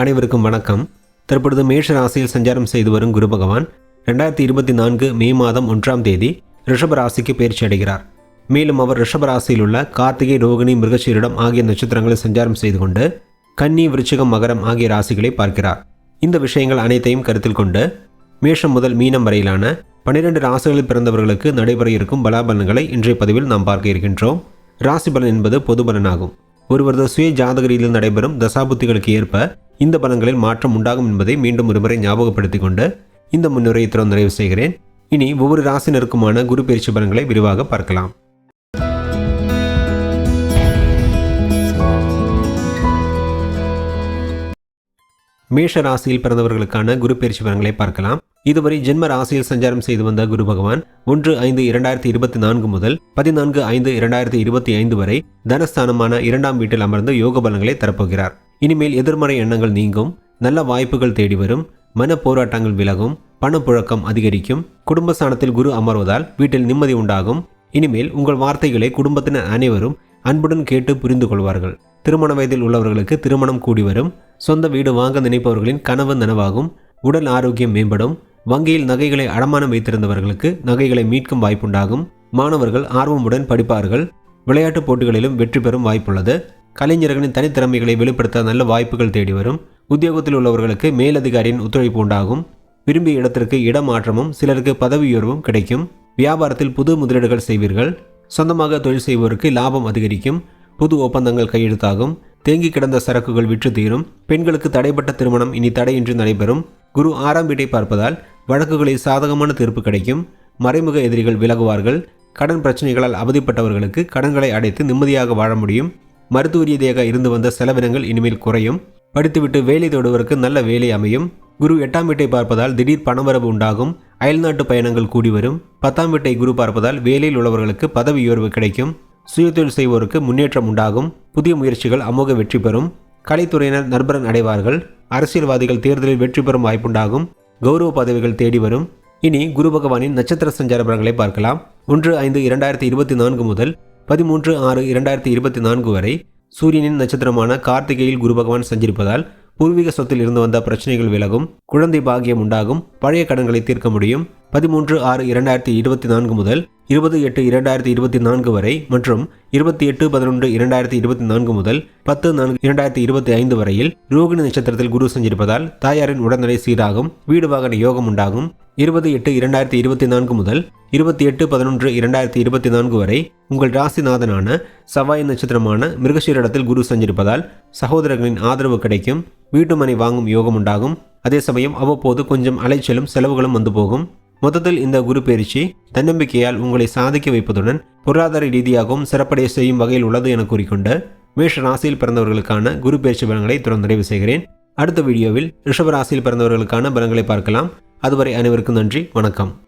அனைவருக்கும் வணக்கம். தற்பொழுது மேஷ ராசியில் சஞ்சாரம் செய்து வரும் குரு பகவான் ரெண்டாயிரத்தி இருபத்தி நான்கு மே மாதம் ஒன்றாம் தேதி ரிஷப ராசிக்கு பயிற்சி அடைகிறார். மேலும் அவர் ரிஷப ராசியில் உள்ள கார்த்திகை ரோகிணி மிருகசீரிடம் ஆகிய நட்சத்திரங்களை சஞ்சாரம் செய்து கொண்டு கன்னி விருச்சிகம் மகரம் ஆகிய ராசிகளை பார்க்கிறார். இந்த விஷயங்கள் அனைத்தையும் கருத்தில் கொண்டு மேஷம் முதல் மீனம் வரையிலான பனிரெண்டு ராசிகளில் பிறந்தவர்களுக்கு நடைபெற இருக்கும் பலாபலன்களை இன்றைய பதிவில் நாம் பார்க்க இருக்கின்றோம். ராசி பலன் என்பது பொது பலனாகும். ஒருவரது சுய ஜாதகரியில் நடைபெறும் தசாபுத்திகளுக்கு ஏற்ப இந்த பலன்களில் மாற்றம் உண்டாகும் என்பதை மீண்டும் ஒருமுறை ஞாபகப்படுத்திக் கொண்டு இந்த முன்னுரையை திறந்து நிறைவு செய்கிறேன். இனி ஒவ்வொரு ராசினருக்குமான குரு பயிற்சி பலன்களை விரிவாக பார்க்கலாம். மேஷ ராசியில் பிறந்தவர்களுக்கான குரு பயிற்சி பலன்களை பார்க்கலாம். இதுவரை ஜென்ம ராசியில் சஞ்சாரம் செய்து வந்த குரு பகவான் ஒன்று ஐந்து இரண்டாயிரத்தி இருபத்தி நான்கு முதல் பதினான்கு ஐந்து இரண்டாயிரத்தி இருபத்தி ஐந்து வரை தனஸ்தானமான இரண்டாம் வீட்டில் அமர்ந்து யோக பலன்களை தரப்போகிறார். இனிமேல் எதிர்மறை எண்ணங்கள் நீங்கும் நல்ல வாய்ப்புகள் தேடி வரும் மன போராட்டங்கள் விலகும் பணப்புழக்கம் அதிகரிக்கும் குடும்பஸ்தானத்தில் குரு அமர்வதால் வீட்டில் நிம்மதி உண்டாகும். இனிமேல் உங்கள் வார்த்தைகளை குடும்பத்தினர் அனைவரும் அன்புடன் கேட்டு புரிந்து கொள்வார்கள். திருமண வயதில் உள்ளவர்களுக்கு திருமணம் கூடி வரும். சொந்த வீடு வாங்க நினைப்பவர்களின் கனவு நனவாகும். உடல் ஆரோக்கியம் மேம்படும். வங்கியில் நகைகளை அடமானம் வைத்திருந்தவர்களுக்கு நகைகளை மீட்கும் வாய்ப்புண்டாகும். மாணவர்கள் ஆர்வமுடன் படிப்பார்கள். விளையாட்டுப் போட்டிகளிலும் வெற்றி பெறும் வாய்ப்புள்ளது. கலைஞர்களின் தனித்திறமைகளை வெளிப்படுத்த நல்ல வாய்ப்புகள் தேடி வரும். உத்தியோகத்தில் உள்ளவர்களுக்கு மேலதிகாரியின் ஒத்துழைப்பு உண்டாகும். விரும்பிய இடத்திற்கு இடமாற்றமும் சிலருக்கு பதவி உயர்வும் கிடைக்கும். வியாபாரத்தில் புது முதலீடுகள் செய்வீர்கள். சொந்தமாக தொழில் செய்வோருக்கு லாபம் அதிகரிக்கும். புது ஒப்பந்தங்கள் கையெழுத்தாகும். தேங்கி கிடந்த சரக்குகள் விற்று தீரும். பெண்களுக்கு தடைப்பட்ட திருமணம் இனி தடையின்றி நடைபெறும். குரு ஆறாம் வீட்டை பார்ப்பதால் வழக்குகளில் சாதகமான தீர்ப்பு கிடைக்கும். மறைமுக எதிரிகள் விலகுவார்கள். கடன் பிரச்சனைகளால் அவதிப்பட்டவர்களுக்கு கடன்களை அடைத்து நிம்மதியாக வாழ முடியும். மருத்துவ ரீதியாக இருந்து வந்த செலவினங்கள் இனிமேல் குறையும். படித்துவிட்டு வேலை தொடுவருக்கு நல்ல வேலை அமையும். குரு எட்டாம் வீட்டை பார்ப்பதால் திடீர் பணவரவு உண்டாகும். அயல்நாட்டு பயணங்கள் கூடி வரும். பத்தாம் வீட்டை குரு பார்ப்பதால் வேலையில் உள்ளவர்களுக்கு பதவி உயர்வு கிடைக்கும். சுயதொழில் செய்வோருக்கு முன்னேற்றம் உண்டாகும். புதிய முயற்சிகள் அமோக வெற்றி பெறும். கலைத்துறையினர் நண்பரன் அடைவார்கள். அரசியல்வாதிகள் தேர்தலில் வெற்றி பெறும் வாய்ப்புண்டாகும். கௌரவ பதவிகள் தேடி வரும். இனி குரு பகவானின் நட்சத்திர சஞ்சார பலன்களை பார்க்கலாம். ஒன்று ஐந்து இரண்டாயிரத்தி இருபத்தி நான்கு முதல் பதிமூன்று ஆறு இரண்டாயிரத்தி இருபத்தி நான்கு வரை சூரியனின் நட்சத்திரமான கார்த்திகையில் குரு பகவான் சஞ்சரிப்பதால் பூர்வீக சொத்தில் இருந்து வந்த பிரச்சனைகள் விலகும் குழந்தை பாகியம் உண்டாகும் பழைய கடன்களை தீர்க்க முடியும். பதிமூன்று ஆறு இரண்டாயிரத்தி இருபத்தி நான்கு முதல் இருபது எட்டு இரண்டாயிரத்தி இருபத்தி நான்கு வரை மற்றும் இருபத்தி எட்டு பதினொன்று இரண்டாயிரத்தி இருபத்தி நான்கு முதல் பத்து நான்கு இரண்டாயிரத்தி இருபத்தி ஐந்து வரையில் ரோகிணி நட்சத்திரத்தில் குரு செஞ்சிருப்பதால் தாயாரின் உடல்நிலை சீராகும் வீடு வாகன யோகம் உண்டாகும். இருபது எட்டு இரண்டாயிரத்தி இருபத்தி நான்கு முதல் இருபத்தி எட்டு பதினொன்று இரண்டாயிரத்தி இருபத்தி நான்கு வரை உங்கள் ராசிநாதனான செவ்வாய் நட்சத்திரமான மிருகசீரடத்தில் குரு சஞ்சரிப்பதால் சகோதரர்களின் ஆதரவு கிடைக்கும் வீட்டுமனை வாங்கும் யோகம் உண்டாகும். அதே சமயம் அவ்வப்போது கொஞ்சம் அலைச்சலும் செலவுகளும் வந்து போகும். மொத்தத்தில் இந்த குரு பயிற்சி தன்னம்பிக்கையால் உங்களை சாதிக்க வைப்பதுடன் பொருளாதார ரீதியாகவும் சிறப்படைய செய்யும் வகையில் உள்ளது என கூறிக்கொண்டு மேஷ ராசியில் பிறந்தவர்களுக்கான குரு பயிற்சி பலன்களை தொடர்ந்து நிறைவு செய்கிறேன். அடுத்த வீடியோவில் ரிஷப ராசியில் பிறந்தவர்களுக்கான பலன்களை பார்க்கலாம். அதுவரை அனைவருக்கும் நன்றி. வணக்கம்.